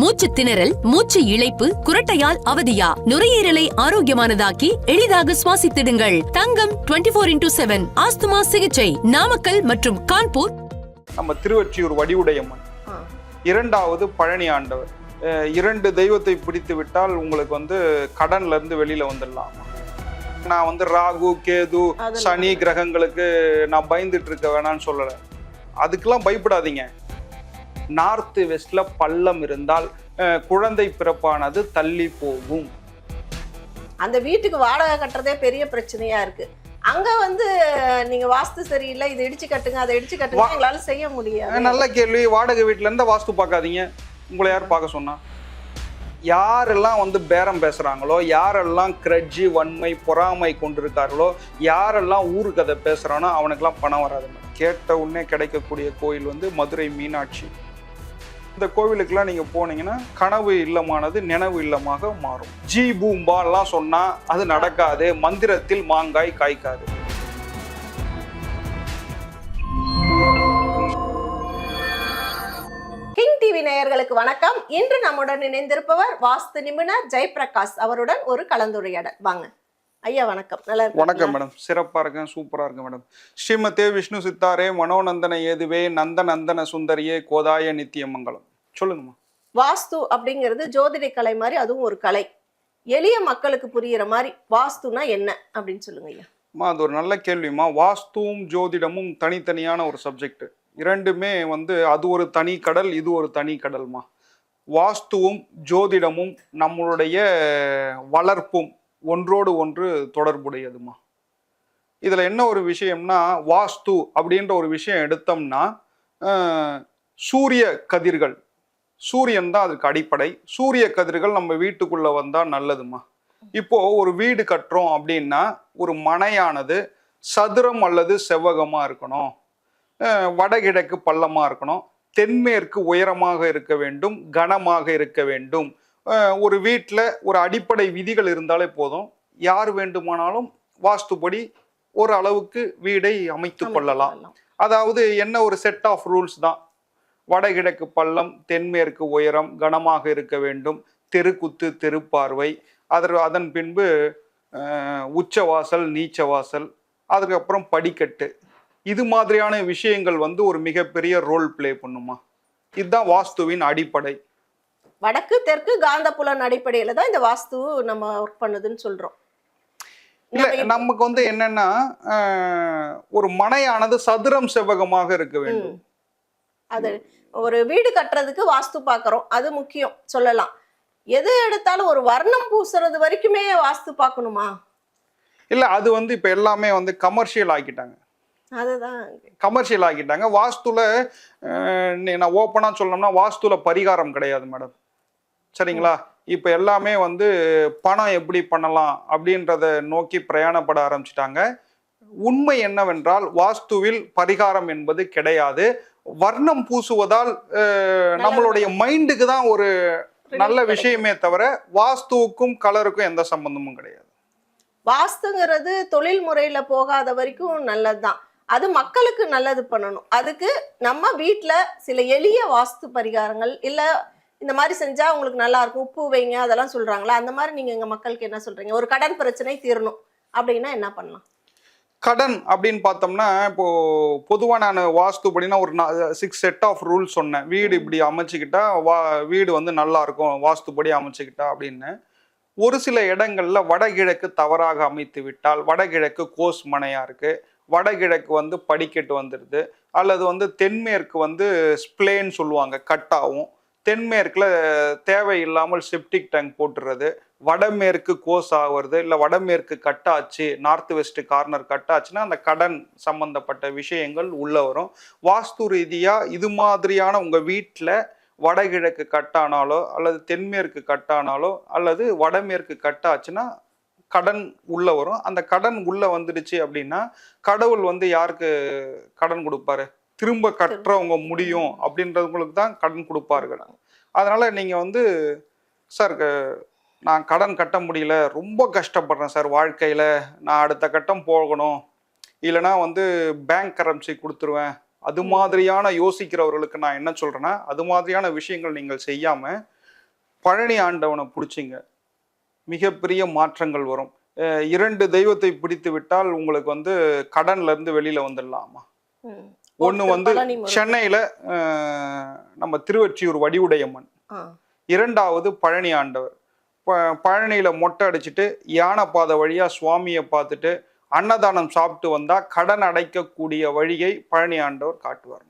மூச்சு திணறல் மூச்சு இழைப்பு குரட்டையால் அவதியா? நுரையீரலை ஆரோக்கியமானதாக்கி எளிதாக சுவாசித்திடுங்கள். Thangam 24 four into seven asthma சிகிச்சை. நாமக்கல் மற்றும் கான்பூர். நம்ம திருவொற்றியூர் வடிவுடையம்மன். இரண்டாவது பழனி ஆண்டவர். இரண்டு தெய்வத்தை பிடித்து விட்டால் உங்களுக்கு வந்து கடன்ல இருந்து வெளியில வந்துடலாம். நான் வந்து ராகு கேது சனி கிரகங்களுக்கு நான் பயந்துட்டு இருக்க வேணாம்னு சொல்லல. அதுக்கெல்லாம் பயப்படாதீங்க. நார்த் வெஸ்ட்ல பள்ளம் இருந்தால் குழந்தை பிறப்பானது தள்ளி போகும். அந்த வீட்டுக்கு வாடகை கட்டுறதே பெரிய பிரச்சனையா இருக்கு. அங்க வந்து நீங்க வாஸ்து சரியில்லை இது இடிச்சு கட்டுங்க அதை இடிச்சு கட்டுங்க எங்களால செய்ய முடியாது. நல்ல கேள்வி. வாடகை வீட்டுல இருந்தா வாஸ்து பார்க்காதீங்க. உங்களை யார் பார்க்க சொன்னா? யாரெல்லாம் வந்து பேரம் பேசுறாங்களோ யாரெல்லாம் கிரட்ஜி வன்மை பொறாமை கொண்டிருக்கார்களோ யாரெல்லாம் ஊரு கதை பேசுறானோ அவனுக்கெல்லாம் பணம் வராதுங்க கேட்ட உடனே கிடைக்கக்கூடிய கோயில் வந்து மதுரை மீனாட்சி. இந்த கோவிலுக்கெல்லாம் நீங்க போனீங்கன்னா கனவு இல்லமானது நினைவு இல்லமாக மாறும். ஜி பூம்பாலாம் சொன்னா அது நடக்காது மந்திரத்தில் மாங்காய் காய்க்காது. கிங் டிவி நேயர்களுக்கு வணக்கம். இன்று நம்முடன் இணைந்திருப்பவர் வாஸ்து நிபுணர் ஜெயபிரகாஷ் அவருடன் ஒரு கலந்துரையாடல். வாங்க. ஐயா வணக்கம். நல்லா? வணக்கம் மேடம். சிறப்பா இருக்கேன் சூப்பரா இருக்கு மேடம். ஸ்ரீமதே விஷ்ணு சித்தாரே மனோநந்தன ஏதுவே நந்த நந்தன சுந்தரியே கோதாய நித்தியமங்கலம். சொல்லுங்கம்மா. வாஸ்து அப்படிங்கிறது ஜோதிட கலை மாதிரி அதுவும் ஒரு கலை. எளிய மக்களுக்கு புரியிற மாதிரி வாஸ்துனா என்ன அப்படின்னு சொல்லுங்க ஐயா. அம்மா அது ஒரு நல்ல கேள்விம்மா. வாஸ்துவும் ஜோதிடமும் தனித்தனியான ஒரு சப்ஜெக்ட் இரண்டுமே வந்து அது ஒரு தனி கடல் இது ஒரு தனி கடல்மா. வாஸ்துவும் ஜோதிடமும் நம்மளுடைய வளர்ப்பும் ஒன்றோடு ஒன்று தொடர்புடையதுமா. இதில் என்ன ஒரு விஷயம்னா வாஸ்து அப்படின்ற ஒரு விஷயம் எடுத்தோம்னா சூரிய கதிர்கள் சூரியன் தான் அதுக்கு அடிப்படை. சூரிய கதிர்கள் நம்ம வீட்டுக்குள்ள வந்தா நல்லதுமா இப்போ ஒரு வீடு கட்டுறோம் அப்படின்னா ஒரு மனையானது சதுரம் அல்லது செவ்வகமா இருக்கணும். வடகிழக்கு பள்ளமா இருக்கணும். தென்மேற்கு உயரமாக இருக்க வேண்டும் கனமாக இருக்க வேண்டும். ஒரு வீட்டில் ஒரு அடிப்படை விதிகள் இருந்தாலே போதும். யார் வேண்டுமானாலும் வாஸ்துபடி ஒரு அளவுக்கு வீடை அமைத்து கொள்ளலாம். அதாவது என்ன ஒரு செட் ஆஃப் ரூல்ஸ் தான். வடகிழக்கு பள்ளம் தென்மேற்கு உயரம் கனமாக இருக்க வேண்டும். தெருக்குத்து தெருப்பார்வை. அதற்கு அதன் பின்பு உச்சவாசல் நீச்சவாசல் அதுக்கப்புறம் படிக்கட்டு. இது மாதிரியான விஷயங்கள் வந்து ஒரு மிகப்பெரிய ரோல் ப்ளே பண்ணுமா? இதுதான் வாஸ்துவின் அடிப்படை. வடக்கு தெற்கு காந்தப்புலன் அடிப்படையில தான் இந்த வாஸ்து நம்ம ஒர்க் பண்ணுதுன்னு சொல்றோம். இல்ல நமக்கு வந்து என்னன்னா ஒரு மனையானது சதுரம் செவ்வகமாக இருக்க வேண்டும். அது ஒரு வீடு கட்டுறதுக்கு வாஸ்து பார்க்கறோம். அது முக்கியம். சொல்லலாம். எது எடுத்தாலும் ஒரு வர்ணம் பூசுறது வரைக்குமே வாஸ்து பார்க்கணுமா? இல்ல அது வந்து இப்ப எல்லாமே வந்து கமர்ஷியல் ஆக்கிட்டாங்க. அதுதான். கமர்ஷியல் ஆக்கிட்டாங்க. வாஸ்துல நான் ஓப்பனா சொல்லணும்னா வாஸ்துல பரிகாரம் கிடையாது மேடம் சரிங்களா? இப்போ எல்லாமே வந்து பணம் எப்படி பண்ணலாம் அப்படின்றத நோக்கி பிரயாணப்பட ஆரம்பிச்சிட்டாங்க. உண்மை என்னவென்றால் வாஸ்துவில் பரிகாரம் என்பது கிடையாது. வர்ணம் பூசுவதால் நம்மளுடைய மைண்டுக்கு தான் ஒரு நல்ல விஷயமே தவிர வாஸ்துவுக்கும் கலருக்கும் எந்த சம்பந்தமும் கிடையாது. வாஸ்துங்கிறது தொழில் முறையில போகாத வரைக்கும் நல்லதுதான் அது மக்களுக்கு நல்லது பண்ணணும். அதுக்கு நம்ம வீட்ல சில எளிய வாஸ்து பரிகாரங்கள் இல்ல இந்த மாதிரி செஞ்சா உங்களுக்கு நல்லா இருக்கும் உப்பு வைங்க அதெல்லாம் சொல்றாங்களா? அந்த மாதிரி நீங்க எங்க மக்களுக்கு என்ன சொல்றீங்க? ஒரு கடன் பிரச்சனை தீரணும். அப்படின்னா என்ன பண்ணலாம்? கடன் அப்படின்னு பார்த்தோம்னா இப்போ பொதுவாக நான் வாஸ்துபடினா ஒரு சிக்ஸ் செட் ஆஃப் ரூல் சொன்னேன். வீடு இப்படி அமைச்சுக்கிட்டா வா வீடு வந்து நல்லா இருக்கும் வாஸ்துபடி அமைச்சுக்கிட்டா அப்படின்னு. ஒரு சில இடங்கள்ல வடகிழக்கு தவறாக அமைத்து விட்டால் வடகிழக்கு கோஸ் மனையா இருக்கு. வடகிழக்கு வந்து படிக்கட்டு வந்துடுது அல்லது வந்து தென்மேற்கு வந்து ஸ்ப்ளேன்னு சொல்லுவாங்க கட்டாகும் தென்மேற்கில் தேவையில்லாமல் செப்டிக் டேங்க் போட்டுறது வடமேற்கு கோஸ் ஆகிறது இல்லை வடமேற்கு கட்டாச்சு நார்த் வெஸ்ட் கார்னர் கட்டாச்சுன்னா அந்த கடன் சம்பந்தப்பட்ட விஷயங்கள் உள்ள வரும். வாஸ்து ரீதியாக இது மாதிரியான உங்கள் வீட்டில் வடகிழக்கு கட்டானாலோ அல்லது தென்மேற்கு கட்டானாலோ அல்லது வடமேற்கு கட்டாச்சுன்னா கடன் உள்ள வரும். அந்த கடன் உள்ள வந்துடுச்சு அப்படின்னா கடவுள் வந்து யாருக்கு கடன் கொடுப்பாரு? திரும்ப கட்டுறவங்க முடியும் அப்படின்றவங்களுக்கு தான் கடன் கொடுப்பார்கள். அதனால நீங்க வந்து சார் நான் கடன் கட்ட முடியல. ரொம்ப கஷ்டப்படுறேன் சார் வாழ்க்கையில. நான் அடுத்த கட்டம் போகணும். இல்லைன்னா வந்து பேங்க் கரன்சி கொடுத்துருவேன். அது மாதிரியான யோசிக்கிறவர்களுக்கு நான் என்ன சொல்றேன்னா அது மாதிரியான விஷயங்கள் நீங்கள் செய்யாம பழனி ஆண்டவனை பிடிச்சிங்க. மிகப்பெரிய மாற்றங்கள் வரும். இரண்டு தெய்வத்தை பிடித்து விட்டால் உங்களுக்கு வந்து கடன்ல இருந்து வெளியில வந்துடலாமா? ஒருத்தர் வந்து. சென்னையில நம்ம திருவொற்றியூர் வடிவுடையம்மன். இரண்டாவது பழனி ஆண்டவர் பழனியில மொட்டை அடிச்சுட்டு யானை பாதை வழியா சுவாமியை பார்த்துட்டு அன்னதானம் சாப்பிட்டு வந்தா கடன் அடைக்கக்கூடிய வழியை பழனி ஆண்டவர் காட்டுவார்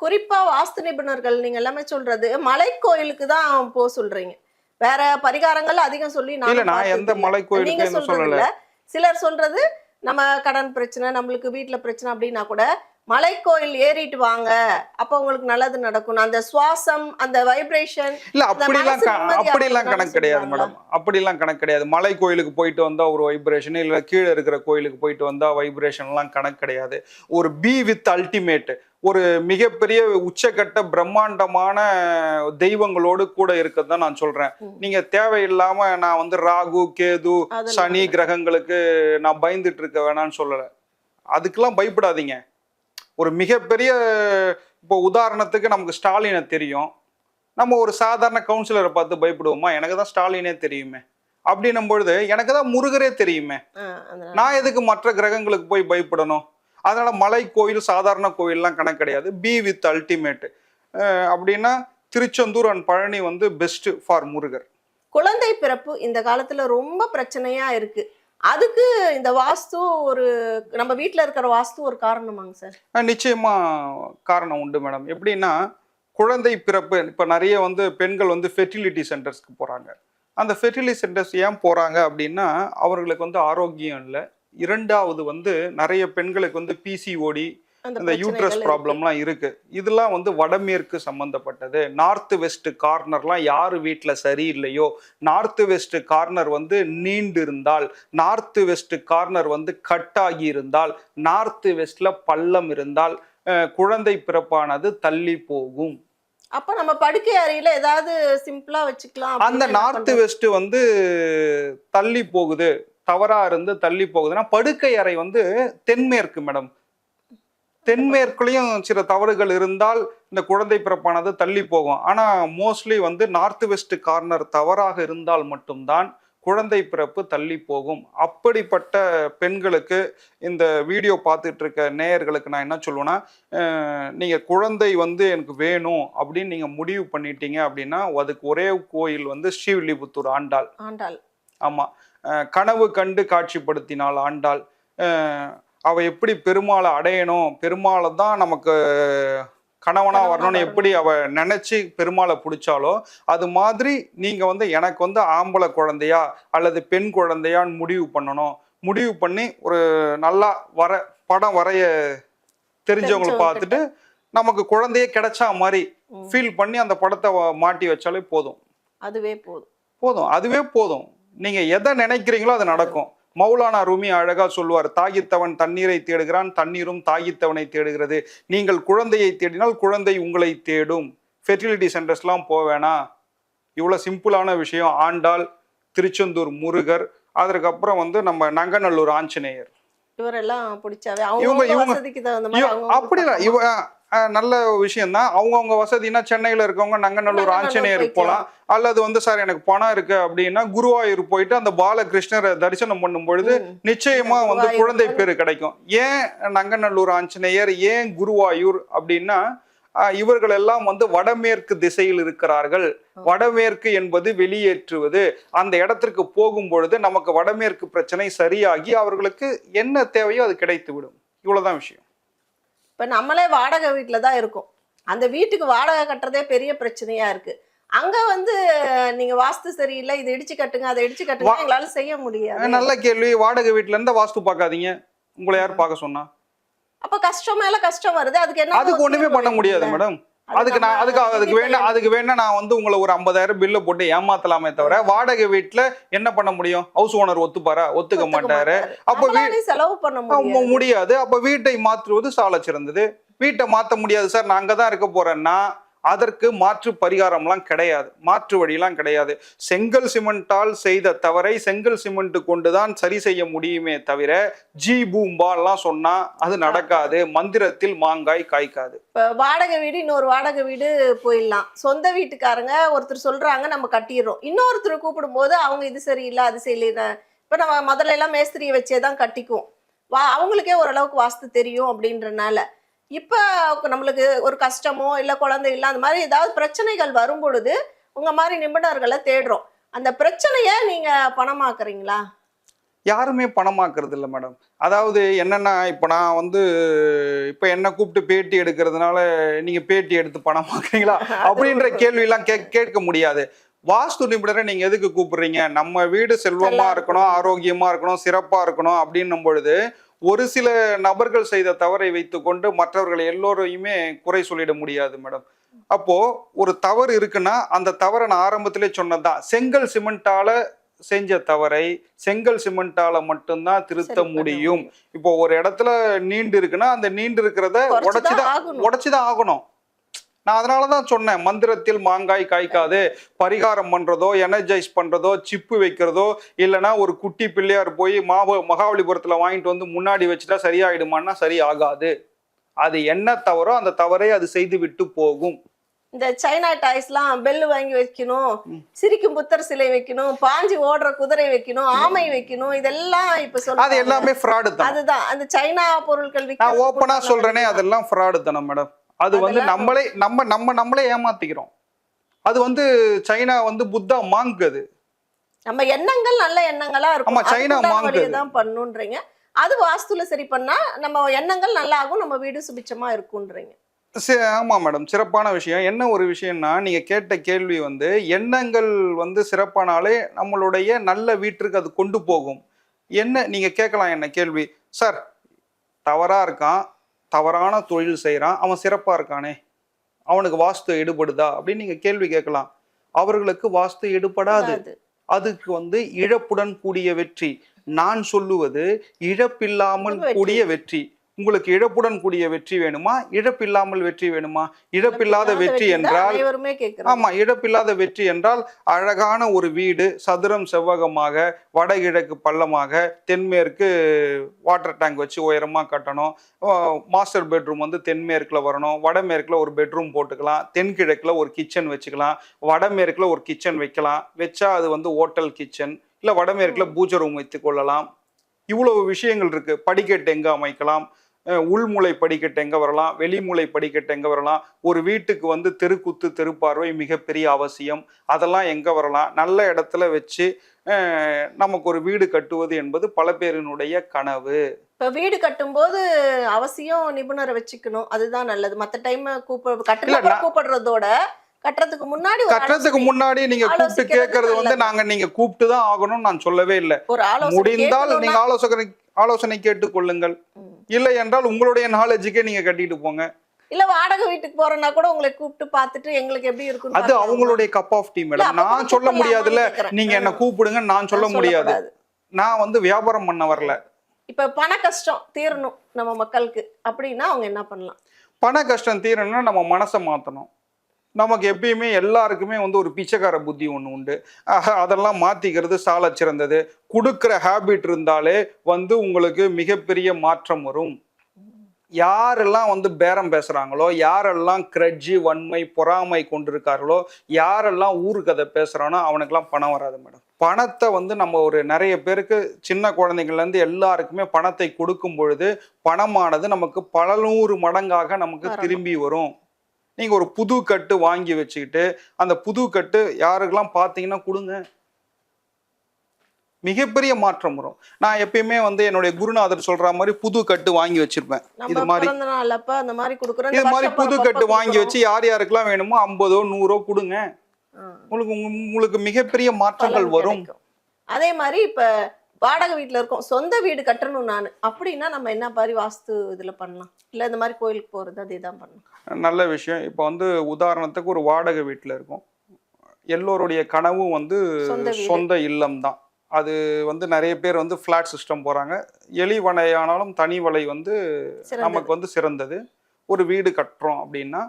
குறிப்பா வாஸ்து நிபுணர்கள் நீங்க எல்லாமே சொல்றது மலை கோயிலுக்கு தான் போ சொல்றீங்க வேற பரிகாரங்கள் அதிகம் சொல்லி நான் எந்த. மலை கோயிலுக்கு சொல்லல சிலர் சொல்றது நம்ம கடன் பிரச்சனை நம்மளுக்கு வீட்ல பிரச்சனை அப்படின்னா கூட மலை கோயில் ஏறிட்டு வாங்க. அப்ப உங்களுக்கு நல்லது நடக்கும் அந்த சுவாசம் அந்த வைப்ரேஷன் இல்ல அப்படிலாம் அப்படிலாம் கணக்கு கிடையாது? மேடம். அப்படிலாம் கணக்கு கிடையாது. மலை கோயிலுக்கு போயிட்டு வந்தா ஒரு வைப்ரேஷன் இல்ல கீழே இருக்கிற கோயிலுக்கு போயிட்டு வந்தா வைப்ரேஷன்லாம் கணக்கு கிடையாது. ஒரு பி வித் அல்டிமேட் ஒரு மிகப்பெரிய உச்சக்கட்ட பிரம்மாண்டமான தெய்வங்களோடு கூட இருக்கிறது தான் நான் சொல்றேன். நீங்க தேவையில்லாம நான் வந்து ராகு கேது சனி. கிரகங்களுக்கு நான் பயந்துட்டு இருக்க வேணாம்னு சொல்லல. அதுக்கெல்லாம் பயப்படாதீங்க. ஒரு மிகப்பெரிய இப்போ உதாரணத்துக்கு நமக்கு ஸ்டாலினை தெரியும். நம்ம ஒரு சாதாரண கவுன்சிலரை பார்த்து பயப்படுவோமா? எனக்கு தான் ஸ்டாலினே தெரியுமே. அப்படின்னும் பொழுது எனக்கு தான் முருகரே தெரியுமே. நான் எதுக்கு மற்ற கிரகங்களுக்கு போய் பயப்படணும்? அதனால மலை கோயில் சாதாரண கோயில்லாம் கணக்கு கிடையாது. பி வித் அல்டிமேட் அப்படின்னா திருச்செந்தூர் அண்ட் பழனி வந்து பெஸ்ட் ஃபார் முருகர். குழந்தை பிறப்பு இந்த காலத்துல ரொம்ப பிரச்சனையா இருக்கு. அதுக்கு இந்த வாஸ்து ஒரு நம்ம வீட்டில் இருக்கிற வாஸ்து ஒரு காரணமாங்க சார். நிச்சயமா காரணம் உண்டு மேடம். எப்படின்னா குழந்தை பிறப்பு இப்போ நிறைய வந்து பெண்கள் வந்து ஃபெர்டிலிட்டி சென்டர்ஸ்க்கு போகிறாங்க அந்த ஃபெர்டிலிட்டி சென்டர்ஸ் ஏன் போகிறாங்க அப்படின்னா அவர்களுக்கு வந்து ஆரோக்கியம் இல்லை. இரண்டாவது வந்து நிறைய பெண்களுக்கு வந்து பிசிஓடி இந்த யூட்ரஸ். ப்ராப்ளம்லாம் இருக்கு. இதெல்லாம் வந்து வடமேற்கு சம்பந்தப்பட்டது. நார்த் வெஸ்ட் கார்னர்லாம் யார் வீட்டில் சரியில்லையோ நார்த் வெஸ்ட் கார்னர் வந்து நீண்டு இருந்தால் நார்த் வெஸ்ட் கார்னர் வந்து கட்டாகி இருந்தால் நார்த் வெஸ்ட்ல பள்ளம் இருந்தால் குழந்தை பிறப்பானது தள்ளி போகும். அப்ப நம்ம படுக்கை அறையில ஏதாவது சிம்பிளா வச்சுக்கலாம் அந்த நார்த்? வெஸ்ட் வந்து தள்ளி போகுது. தவறா இருந்து தள்ளி போகுதுன்னா படுக்கை அறை வந்து தென்மேற்கு மேடம். தென்மேற்குலயும் சில தவறுகள் இருந்தால் இந்த குழந்தை பிறப்பானது தள்ளி போகும். ஆனா மோஸ்ட்லி வந்து நார்த் வெஸ்ட் கார்னர் தவறாக இருந்தால் மட்டும்தான் குழந்தை பிறப்பு தள்ளி போகும். அப்படிப்பட்ட பெண்களுக்கு இந்த வீடியோ பார்த்துட்டு இருக்க நேயர்களுக்கு நான் என்ன சொல்லுவேன்னா அஹ், நீங்க குழந்தை வந்து எனக்கு வேணும் அப்படின்னு நீங்க முடிவு பண்ணிட்டீங்க அப்படின்னா அதுக்கு ஒரே கோயில் வந்து ஸ்ரீவில்லிபுத்தூர் ஆண்டாள். ஆண்டாள். ஆமா. அஹ் கனவு கண்டு காட்சிப்படுத்தினாள் ஆண்டாள். அஹ் அவ எப்படி பெருமாளை அடையணும்? பெருமாளை தான் நமக்கு கணவனா கணவனா வரணும்னு வரணும். எப்படி அவ நினைச்சு பெருமாளை பிடிச்சாலோ அது மாதிரி நீங்க வந்து எனக்கு வந்து ஆம்பளை குழந்தையா அல்லது பெண் குழந்தையான்னு முடிவு பண்ணணும். முடிவு பண்ணி ஒரு நல்லா வர படம் வரைய தெரிஞ்சவங்களை தெரிஞ்சவங்க பார்த்துட்டு நமக்கு குழந்தையே கிடைச்சா மாதிரி. ஃபீல் பண்ணி அந்த படத்தை மாட்டி வச்சாலே போதும். அதுவே போதும். போதும். அதுவே போதும். நீங்க எதை நினைக்கிறீங்களோ அது நடக்கும். மௌலானா ரூமி அழகா சொல்லுவார் தாகித்தவன் தண்ணீரை தேடுகிறான் தண்ணீரும் தாகித்தவனை தேடுகிறது. நீங்கள் குழந்தையை தேடினால் குழந்தை உங்களை தேடும். ஃபெர்டிலிட்டி சென்டர்ஸ்லாம் போக வேணாம் இவ்வளோ சிம்பிளான விஷயம். ஆண்டாள் திருச்செந்தூர் முருகர் அதற்கப்புறம் வந்து நம்ம நங்கநல்லூர் ஆஞ்சநேயர். இவரெல்லாம் பிடிச்சாவே இவங்க- அவங்க இவங்க- அப்படி இல்லை இவ நல்ல விஷயம் தான் அவங்கவுங்க வசதினா சென்னையில இருக்கவங்க நங்கநல்லூர் ஆஞ்சநேயர். போலாம். அல்லது வந்து சார் எனக்கு பணம் இருக்கு அப்படின்னா குருவாயூர் போயிட்டு அந்த பாலகிருஷ்ணரை தரிசனம் பண்ணும் பொழுது. நிச்சயமா வந்து குழந்தை பேரு கிடைக்கும். ஏன் நங்கநல்லூர் ஆஞ்சநேயர் ஏன் குருவாயூர் அப்படின்னா இவர்கள் எல்லாம் வந்து வடமேற்கு திசையில் இருக்கிறார்கள். வடமேற்கு என்பது வெளியேற்றுவது. அந்த இடத்திற்கு போகும் பொழுது நமக்கு வடமேற்கு பிரச்சனை சரியாகி அவர்களுக்கு என்ன தேவையோ அது கிடைத்து விடும் இவ்வளவுதான் விஷயம். இப்ப நம்மளே வாடகை வீட்டுல தான் இருக்கோம். அந்த வீட்டுக்கு வாடகை கட்டுறதே பெரிய பிரச்சனையா இருக்கு. அங்க வந்து நீங்க வாஸ்து சரியில்லை இது இடிச்சு கட்டுங்க அதை இடிச்சு கட்டுங்க எங்களால செய்ய முடியாது. நல்ல கேள்வி. வாடகை வீட்டுல இருந்தா வாஸ்து பார்க்காதீங்க. உங்களை யார் பார்க்க சொன்னா? அப்ப கஷ்டம் மேல கஷ்டம் வருது. அதுக்கு என்ன அதுக்கு ஒண்ணுமே பண்ண முடியாது மேடம். அதுக்கு நான் அதுக்கு அதுக்கு வேணா அதுக்கு வேணா நான் வந்து உங்களை ஒரு ஐம்பதாயிரம் பில்ல போட்டு ஏமாத்தலாமே தவிர வாடகை வீட்டுல என்ன பண்ண முடியும்? ஹவுஸ் ஓனர் ஒத்துப்பாரா? ஒத்துக்க மாட்டாரு. அப்ப செலவு பண்ண முடியாது. அப்ப வீட்டை மாற்றுவது சால சிறந்தது. வீட்டை மாத்த முடியாது சார். நான் அங்கதான் இருக்க போறேன்னா அதற்கு மாற்று பரிகாரம்லாம் கிடையாது. மாற்று வழியெல்லாம் கிடையாது. செங்கல் சிமெண்டால் செய்த தவறை செங்கல் சிமெண்ட் கொண்டுதான் சரி செய்ய முடியுமே தவிர ஜி பூம்பாலாம் சொன்னா அது நடக்காது. மந்திரத்தில் மாங்காய் காய்க்காது. இப்போ வாடகை வீடு இன்னொரு வாடகை வீடு போயிடலாம். சொந்த வீட்டுக்காரங்க ஒருத்தர் சொல்றாங்க நம்ம கட்டிடுறோம். இன்னொருத்தர் கூப்பிடும் போது அவங்க இது சரியில்லை அது சரியில்லை இப்போ நம்ம முதல்ல எல்லாம் மேஸ்திரியை வச்சே தான் கட்டிக்குவோம். வா அவங்களுக்கே ஓரளவுக்கு வாஸ்து தெரியும் அப்படின்றனால. இப்ப நம்மளுக்கு ஒரு கஷ்டமோ இல்ல குழந்தை இல்ல அந்த மாதிரி ஏதாவது பிரச்சனைகள் வரும் பொழுது உங்க மாதிரி நிபுணர்களை தேடுறோம். அந்த பிரச்சனைய நீங்க பணமாக்குறீங்களா? யாருமே பணமாக்குறது இல்லை மேடம். அதாவது என்னன்னா இப்போ நான் வந்து இப்போ என்ன கூப்பிட்டு பேட்டி எடுக்கிறதுனால நீங்க பேட்டி எடுத்து பணமாக்குறீங்களா? அப்படின்ற கேள்வியெல்லாம் கே கேட்க முடியாது. வாஸ்து நிபுணரை நீங்க எதுக்கு கூப்பிடுறீங்க? நம்ம வீடு செல்வமா நல்லா இருக்கணும் ஆரோக்கியமா இருக்கணும் சிறப்பா இருக்கணும் அப்படின்னும் பொழுது ஒரு சில நபர்கள் செய்த தவறை வைத்துக்கொண்டு மற்றவர்கள் எல்லோரையுமே குறை சொல்லிட முடியாது மேடம். அப்போ ஒரு தவறு இருக்குன்னா அந்த தவறை நான் ஆரம்பத்திலே சொன்னதுதான். செங்கல் சிமெண்டால செஞ்ச தவறை செங்கல் சிமெண்டால மட்டும்தான் திருத்த முடியும். இப்போ ஒரு இடத்துல நீண்டு இருக்குன்னா அந்த நீண்டு இருக்கிறத உடைச்சுதான். உடைச்சுதான் ஆகணும். நான் அதனால தான் சொன்னேன் மந்திரத்தில் மாங்காய் காய்க்காது பரிகாரம் பண்றதோ எனர்ஜைஸ் பண்றதோ சிப்பு வைக்கிறதோ இல்லைன்னா ஒரு குட்டி பிள்ளையார் போய் மாப மகாபலிபுரத்துல வாங்கிட்டு வந்து முன்னாடி வச்சுட்டா சரியாயிடுமான்னா சரி ஆகாது அது என்ன தவறோ அந்த தவறை அது செய்து விட்டு போகும். இந்த சைனா டாய்ஸ்லாம் பெல் வாங்கி வைக்கணும் சிரிக்கும் புத்தர் சிலை வைக்கணும் பாஞ்சு ஓடுற குதிரை வைக்கணும் ஆமை வைக்கணும் இதெல்லாம் இப்ப அது சொல்றாங்க எல்லாமே ஃப்ராடு தான். அதுதான். அந்த சைனா பொருட்கள் ஓப்பனா சொல்றேனே அதெல்லாம் ஃப்ராடு தானே மேடம் அது வந்து நம்மளே நம்ம நம்ம நம்மளே ஏமாத்திக்கிறோம். அது வந்து சைனா வந்து புத்தா மாங்குது நம்ம எண்ணங்கள் நல்ல எண்ணங்களா இருக்கும். ஆமா, சைனா மாங்குது. தான் பண்ணுன்றீங்க. அது வாஸ்துல சரி பண்ணா நம்ம எண்ணங்கள் நல்லா ஆகும் நம்ம வீடு சுபிச்சமா இருக்கும்ன்றீங்க சி- ஆமா மேடம். சிறப்பான விஷயம். என்ன ஒரு விஷயம்னா நீங்க கேட்ட கேள்வி வந்து எண்ணங்கள் வந்து சிறப்பானாலே நம்மளுடைய நல்ல வீட்டிற்கு அது கொண்டு போகும். என்ன நீங்க கேட்கலாம் என்ன கேள்வி? சார் தவறா இருக்கான். தவறான தொழில் செய்றான் அவன் சிறப்பா இருக்கானே அவனுக்கு வாஸ்து எடுபடுதா அப்படின்னு நீங்க கேள்வி கேட்கலாம். அவர்களுக்கு வாஸ்து எடுபடாது. அது அதுக்கு வந்து இழப்புடன் கூடிய வெற்றி. நான் சொல்லுவது இழப்பில்லாமல். கூடிய வெற்றி. உங்களுக்கு இழப்புடன் கூடிய வெற்றி வேணுமா? இழப்பில்லாமல் வெற்றி வேணுமா? இழப்பில்லாத வெற்றி என்றால் ஆமா இழப்பில்லாத வெற்றி என்றால் அழகான ஒரு வீடு சதுரம் செவ்வகமாக வடகிழக்கு பள்ளமாக தென்மேற்கு வாட்டர் டேங்க் வச்சு உயரமா கட்டணும். மாஸ்டர் பெட்ரூம் வந்து தென்மேற்குல வரணும். வடமேற்குல ஒரு பெட்ரூம் போட்டுக்கலாம். தென்கிழக்குல ஒரு கிச்சன் வச்சுக்கலாம். வடமேற்குல ஒரு கிச்சன் வைக்கலாம். வச்சா அது வந்து ஹோட்டல் கிச்சன் இல்ல வடமேற்குல பூஜை ரூம் வைத்துக் கொள்ளலாம். இவ்வளவு விஷயங்கள் இருக்கு. படிக்கட்டு எங்க அமைக்கலாம்? உள்முளை படிக்கட்டு எங்க வரலாம்? வெளிமுளை படிக்கட்டு எங்க வரலாம்? ஒரு வீட்டுக்கு வந்து தெருக்குத்து தெருப்பார்வை மிகப்பெரிய அவசியம். அதெல்லாம் எங்க வரலாம்? நல்ல இடத்துல வச்சு நமக்கு ஒரு வீடு கட்டுவது என்பது பல பேரினுடைய கனவு. இப்ப வீடு கட்டும்போது அவசியம் நிபுணரை வச்சுக்கணும். அதுதான் நல்லது. மத்த டைம் கூப்பிட நான்- கூப்பிடுறதுக்கு கட்டுறதுக்கு முன்னாடி கட்டுறதுக்கு முன்னாடி நீங்க கூப்பிட்டு கேட்கறது வந்து. நாங்க நீங்க கூப்பிட்டு தான் ஆகணும்னு நான் சொல்லவே இல்லை. முடிந்தால் நீங்க ஆலோசனை ஆலோசனை கேட்டுக்கொள்ளுங்கள். இல்லை என்றால் உங்களுடைய நாலேஜுக்கே நீங்க கட்டிட்டு போங்க. இல்ல வாடகை வீட்டுக்கு போறோம்னா கூட உங்களை கூப்பிட்டு பார்த்துட்டு எங்களுக்கு எப்படி இருக்கும் அது அவங்களுடைய கப் ஆஃப் டீ மேடம் நான் சொல்ல முடியாதுல்ல. நீங்க என்ன கூப்பிடுங்க நான் சொல்ல முடியாது. நான் வந்து வியாபாரம் பண்ண வரல. இப்ப பண கஷ்டம் தீரணும் நம்ம மக்களுக்கு. அப்படின்னா அவங்க என்ன பண்ணலாம்? பண கஷ்டம் தீரணும்னா நம்ம மனசை மாற்றணும் நமக்கு எப்பயுமே எல்லாருக்குமே வந்து ஒரு பிச்சைக்கார புத்தி ஒன்று உண்டு. அதெல்லாம் மாற்றிக்கிறது சால சிறந்தது. கொடுக்குற ஹேபிட் இருந்தாலே வந்து உங்களுக்கு மிகப்பெரிய மாற்றம் வரும். யாரெல்லாம் வந்து பேரம் பேசுறாங்களோ யாரெல்லாம் கிரட்ஜி வன்மை பொறாமை கொண்டிருக்கார்களோ யாரெல்லாம் ஊருக்கதை பேசுறானோ அவனுக்கெல்லாம் பணம் வராது மேடம். பணத்தை வந்து நம்ம ஒரு நிறைய பேருக்கு சின்ன குழந்தைங்கள்ல இருந்து எல்லாருக்குமே பணத்தை கொடுக்கும் பொழுது பணமானது நமக்கு பல நூறு மடங்காக நமக்கு. திரும்பி வரும். நீங்க ஒரு புது கட்டு வாங்கி வச்சுக்கிட்டு அந்த புது கட்டு யாருக்கெல்லாம் பார்த்தீங்கன்னா கொடுங்க. மிகப்பெரிய மாற்றம் வரும். நான் எப்பயுமே வந்து என்னுடைய குருநாதர் சொல்ற மாதிரி புது கட்டு வாங்கி வச்சிருப்பேன். இது மாதிரி இது மாதிரி புது கட்டு வாங்கி வச்சு யார் யாருக்கெல்லாம் வேணுமோ ஐம்பதோ நூறோ கொடுங்க. உங்களுக்கு உங்க- உங்களுக்கு மிகப்பெரிய மாற்றங்கள் வரும். அதே மாதிரி இப்ப வாடகை வீட்ல இருக்கோம். சொந்த வீடு கட்டணும் நான். அப்படின்னா நம்ம என்ன மாதிரி வாஸ்து இதுல பண்ணலாம்? இல்ல இந்த மாதிரி கோயிலுக்கு போறது அதே தான் பண்ணலாம் நல்ல விஷயம். இப்போ வந்து உதாரணத்துக்கு ஒரு வாடகை வீட்டில் இருக்கும். எல்லோருடைய கனவும் வந்து சொந்த இல்லம் தான். அது வந்து நிறைய பேர் வந்து ஃப்ளாட் சிஸ்டம் போகிறாங்க எலி வலையானாலும் தனி வலை வந்து. நமக்கு வந்து சிறந்தது. ஒரு வீடு கட்டுறோம் அப்படின்னா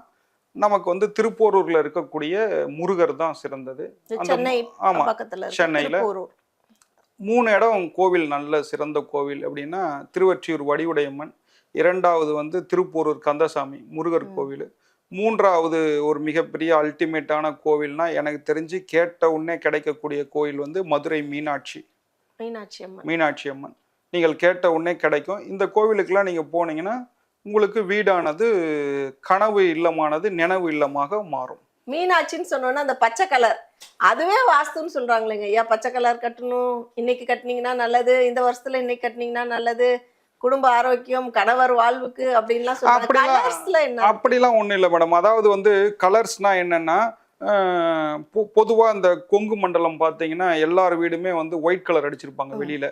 நமக்கு வந்து திருப்போரூர்ல இருக்கக்கூடிய முருகர் தான் சிறந்தது. ஆமா சென்னையில. மூணு இடம் கோவில் நல்ல சிறந்த கோவில் அப்படின்னா திருவொற்றியூர் வடிவுடையம்மன் இரண்டாவது வந்து திருப்போரூர் கந்தசாமி முருகர். கோவில். மூன்றாவது ஒரு மிகப்பெரிய அல்டிமேட்டான கோவில்னா எனக்கு தெரிஞ்சு கேட்ட உடனே கிடைக்கக்கூடிய கோவில் வந்து மதுரை மீனாட்சி. மீனாட்சி அம்மன். மீனாட்சி அம்மன். நீங்கள் கேட்ட உடனே கிடைக்கும். இந்த கோவிலுக்கெல்லாம் நீங்கள் போனீங்கன்னா உங்களுக்கு வீடானது கனவு இல்லமானது நினைவு இல்லமாக மாறும். மீனாட்சின்னு சொன்னோன்னா அந்த பச்சை கலர். அதுவே வாஸ்துன்னு சொல்றாங்களேங்க. ஐயா பச்சை கலர் கட்டணும். இன்னைக்கு கட்டினீங்கன்னா நல்லது. இந்த வருஷத்துல இன்னைக்கு கட்டினீங்கன்னா நல்லது. குடும்ப ஆரோக்கியம் கணவர் வாழ்வுக்கு அப்படின்லாம் அப்படிலாம் என்ன? அப்படிலாம் ஒன்றும் இல்லை மேடம் அதாவது வந்து கலர்ஸ்னா என்னன்னா பொதுவாக இந்த கொங்கு மண்டலம் பார்த்தீங்கன்னா எல்லார் வீடுமே வந்து ஒயிட் கலர் அடிச்சிருப்பாங்க. வெளியில.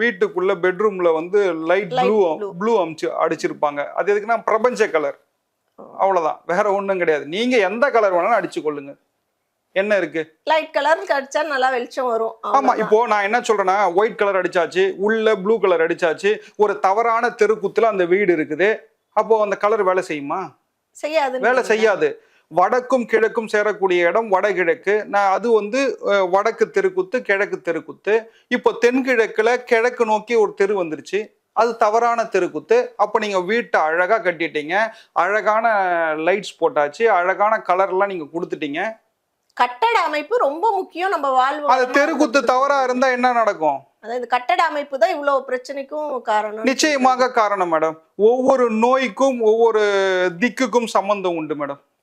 வீட்டுக்குள்ள பெட்ரூம்ல வந்து லைட் ப்ளூ. ப்ளூ அமிச்சு அடிச்சிருப்பாங்க. அது எதுக்குன்னா பிரபஞ்ச கலர் அவ்வளவுதான். வேற ஒன்றும் கிடையாது. நீங்க எந்த கலர் வேணாலும் அடிச்சு கொள்ளுங்க என்ன இருக்கு? லைட் கலர் அடிச்சா நல்லா வெளிச்சம் வரும். ஆமா. இப்போ நான் என்ன சொல்றேன்னா ஒயிட் கலர் அடிச்சாச்சு உள்ள ப்ளூ கலர் அடிச்சாச்சு ஒரு தவறான தெருக்குத்துல அந்த வீடு இருக்குது. அப்போ அந்த கலர் வேலை செய்யுமா? செய்யாது வேலை செய்யாது. வடக்கும் கிழக்கும் சேரக்கூடிய இடம் வடகிழக்கு. நான் அது வந்து வடக்கு தெருக்குத்து கிழக்கு தெருக்குத்து. இப்போ தென்கிழக்குல கிழக்கு நோக்கி ஒரு தெரு வந்துருச்சு. அது தவறான தெருக்குத்து. அப்போ நீங்க வீட்டை அழகா கட்டிட்டீங்க. அழகான லைட்ஸ் போட்டாச்சு. அழகான கலர்லாம் நீங்க கொடுத்துட்டீங்க. கட்டட அமைப்பு ரொம்ப முக்கியம் நம்ம வாழ்வு அது தெருக்குத்து தவறா இருந்தா என்ன நடக்கும்? அதாவது கட்டட அமைப்பு தான் இவ்வளவு பிரச்சனைக்கும் காரணம். நிச்சயமாக காரணம் மேடம் ஒவ்வொரு நோய்க்கும் ஒவ்வொரு திக்குக்கும் சம்பந்தம் உண்டு மேடம்